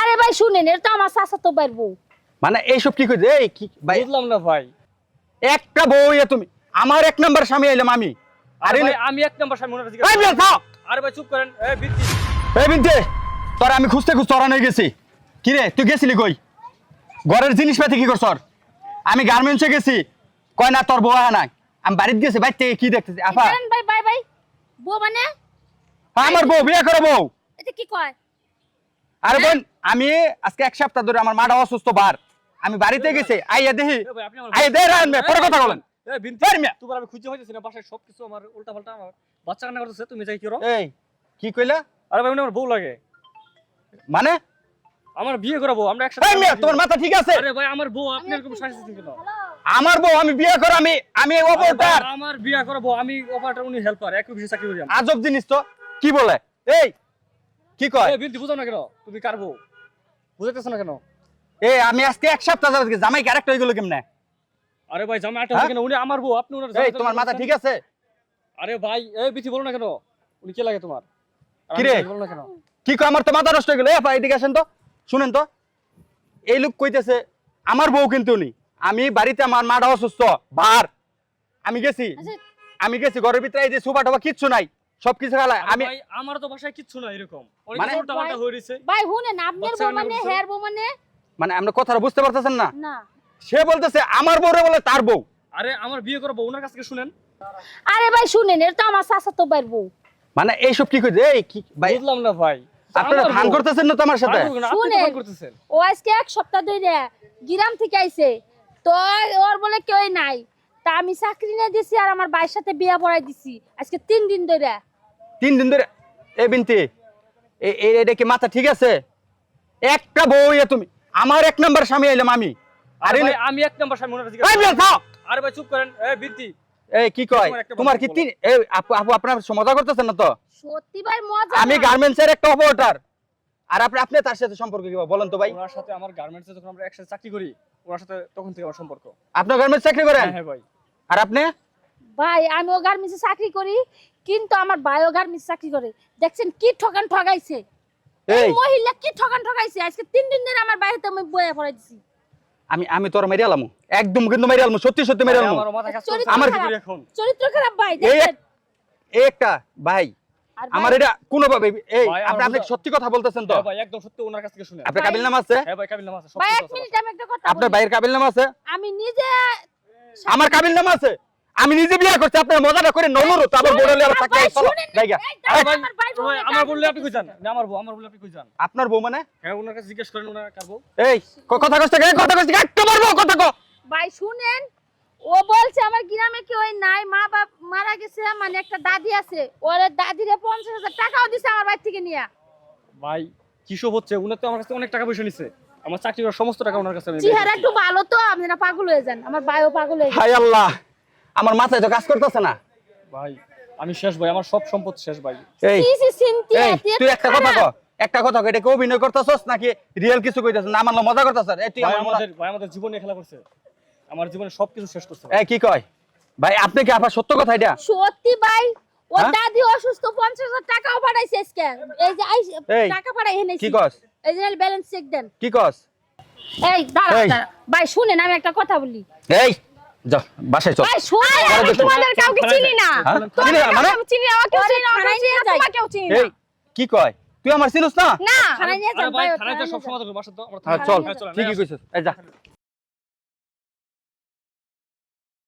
আরে ভাই শুনেন এটা তো আমার চাচা তো বাইর বউ। মানে এইসব কি কইছে? এই কি ভাই বুঝলাম না ভাই। একটা বউ ইয়ে তুমি। আমার এক নাম্বার স্বামী আইলাম আমি। আরে ভাই আমি এক নাম্বার সামনে ওনার দিকে এই বিয়াল থাও আরে ভাই চুপ করেন। এ বিদ্যি। এই বিনতে তোর আমি খুঁজতে খুঁজতে অরান হয়ে গেছি। কি রে তুই গেছিলি কই? ঘরের জিনিসপাতি কি করছ আমি গার্মেন্টসে গেছি। কয় না তোর বউ আহা নাই। আমি বাড়িতে গেছি বাইর থেকে কি দেখতেছি? জানেন ভাই ভাই ভাই। বউ মানে? আমার বউ বিয়ে করে বউ। এটা কি কয়? আরে বোন আমি আজকে এক সপ্তাহ ধরে আমার মাটা অসুস্থ বার। আমি বাড়িতে গেছি আইয়া দেখি। এ ভাই আপনি আমার আইয়া দে রান মে পরে কথা বলেন। তোমার আমি খুঁজে হইতেছি না বাসায় সবকিছু আমার উল্টা পাল্টা আমার। বাচ্চা কান্না করতেছে তুমি যাই কি করো। এই কি কইলা? আরে ভাই উনি আমার বউ লাগে। মানে? আমার বিয়ে করাবো আমরা একসাথে তোমার মাথা ঠিক আছে? আরে ভাই আমার বউ আপনি এরকম কেন? আমার বউ আমি বিয়ে করে আমি আমি অপরটার আমার বিয়ে করাবো আমি অপারেটর উনি হেল্পার একই বিষয়ে চাকরি করি আমি। আজব জিনিস তো কি বলে? এই কি কয়? এ বিনতি বুঝাও না কেন? তুমি কার বউ? বুঝাইতেছ না কেন? এই আমি আজকে এক সপ্তাহ যাবত জামাই ক্যারেক্টার হয়ে গেল কেমনে? আরে ভাই জামাই আটা হ্যাঁ? কেন? উনি আমার বউ আপনি ওনার এই তোমার মাথা ঠিক আছে? আরে ভাই এই বিথি বলো না কেন? উনি কে লাগে তোমার? কি রে? বলো না কেন? কি কয় আমার তো মাথা নষ্ট হয়ে গেল। এই আপা এদিকে আসেন তো। শুনেন তো। এই লোক কইতেছে আমার বউ কিন্তু উনি। আমি বাড়িতে আমার মাটা অসুস্থ বার আমি গেছি। আচ্ছা। আমি গেছি ঘরের ভিতরে এই যে সোফা টোফা কিচ্ছু নাই। সবকিছু খালা আমি ভাই আমার তো কিচ্ছু না এরকম। মানে? ভাই শুনেন আপনার বউ মানে? হেয়ার বউ মানে মানে আমরা কথাটা বুঝতে পারতেছেন না? না। সে বলতেছে আমার বউরে বলে তার বউ। আরে আমার বিয়ে করব ওনার কাছ থেকে শুনেন। আরে ভাই শুনেন এটা তো আমার চাচা তো বাইর বউ। মানে এইসব কি কইছে? এই কি ভাই বুঝলাম না ভাই। আপনারা ধান করতেছেন না তো আমার সাথে? শুনেন। ও আজকে এক সপ্তাহ ধরে গ্রাম থেকে আইছে। তো ওর বলে কেউ নাই। তা আমি চাকরি নিয়ে দিছি আর আমার ভাইয়ের সাথে বিয়া পড়াই দিছি। আজকে তিন দিন ধরে তিন দিন ধরে এ বিনতি এ- এ- এটা কি মাথা ঠিক আছে? একটা বউ ইয়ে তুমি আমার এক নাম্বার স্বামী আইলাম আমি। আরে আমি এক নাম্বার সামনে ওনার দিকে এই বিয়াল থাও আরে ভাই চুপ করেন। এ বিদ্যি এই কি কয়? তোমার কি তিন এই আপু আপু আপনার মজা করতেছেন না তো? সত্যি ভাই মজা আমি। গার্মেন্টস এর একটা অপারেটর। আর আপনি আপনি তার সাথে সম্পর্ক কি বলেন তো ভাই। ওনার সাথে আমার গার্মেন্টসে যখন আমরা একসাথে চাকরি করি ওনার সাথে তখন থেকে আমার সম্পর্ক। আপনার গার্মেন্টস চাকরি করেন? হ্যাঁ হ্যাঁ ভাই। আর আপনি? ভাই আমি ও গার্মেন্টসে চাকরি করি কিন্তু আমার ভাই ভাইও গার্মেন্টস চাকরি করে। দেখছেন কি ঠকান ঠগাইছে? এই এই! মহিলা কি ঠকান ঠগাইছে? আজকে তিন দিন ধরে আমার বাইরে আমি বইয়া পড়াই দিছি আমি আমি তোর মেরে আলামু। একদম কিন্তু মেরে আলামু সত্যি সত্যি মেরে আলামু। আমার চরিত্র খারাপ। এখন। চরিত্র খারাপ ভাই এই একটা ভাই আমার এটা কোনোভাবে এই ভাই, আমার আপনি আপনি সত্যি কথা বলতেছেন তো? হ্যাঁ ভাই একদম সত্যি ওনার কাছ থেকে শুনে। আপনার কাবিল নাম আছে? হ্যাঁ ভাই কাবিল নাম আছে ভাই এক মিনিট আমি একটা কথা আপনার। ভাইয়ের কাবিল নাম আছে? আমি নিজে আমার কাবিল নাম আছে। আমি নিজে বিয়ে করছি আপনার মজাটা করে নলুরু তারপর বড়লে আবার থাকতে ভাই, চলো জায়গা আরে ভাই, আমার ভাই ভাই, আমার বললে আপনি কই। যান? না আমার বউ আমার বললে আপনি কই যান? আপনার বউ মানে? হ্যাঁ ওনার কাছে জিজ্ঞেস করেন ওনার কার বউ? এই কথা কষ্ট কথা কষ্ট একটু মারবো কথা কো। ভাই শুনেন ও বলছে আমার গ্রামে কি ওই নাই মা বাপ মারা গেছে মানে একটা দাদি আছে ওর দাদিরে পঞ্চাশ হাজার টাকাও দিছে আমার বাড়ি থেকে নিয়ে। ভাই কি সব হচ্ছে? উনি তো আমার কাছে অনেক টাকা পয়সা নিছে। আমার চাকরি করার সমস্ত টাকা ওনার কাছে আমি চেহারা একটু ভালো তো আপনারা পাগল হয়ে যান আমার ভাইও পাগল হয়ে হাই আল্লাহ আমার মাথায় তো কাজ করতেছে না। ভাই আমি শেষ ভাই আমার সব সম্পদ শেষ ভাই। এই কি সি সিনথিয়া এই তুই একটা কথা কো একটা কথা কো এটা কি অভিনয় করতেছস নাকি রিয়েল কিছু কইতাছস? না আমার মজা করতেছস। এই তুই আমার আমাদের ভাই আমাদের জীবনে খেলা করছে। আমার জীবনে সবকিছু শেষ করছে এই কি কয়? ভাই আপনি কি আবার সত্য কথা এটা? সত্যি ভাই ওর হ্যাঁ? দাদি অসুস্থ পঞ্চাশ হাজার টাকাও পাঠাইছে আজকে। এই যে টাকা পাঠাই এনেছি কি কস? এই যে ব্যালেন্স চেক দেন। কি কস? এই দাঁড়া। দাঁড়া ভাই শুনেন আমি একটা কথা বলি। এই যা বাসায় চল। ভাই শুনেন আমি তোমাদের কাউকে চিনি না। হ্যাঁ? চিনি না, মানে? চিনি না কেউ চিনি না আমাকে না চিনি না। কি কয়? তুই আমার চিনুস না? না। থানায় নিয়ে আরে ভাই ভাই থানায় থানায় সব নিয়ে যান। বাসা তো আমরা হ্যাঁ থানায় চল। ঠিকই। কইছিস। এই যা।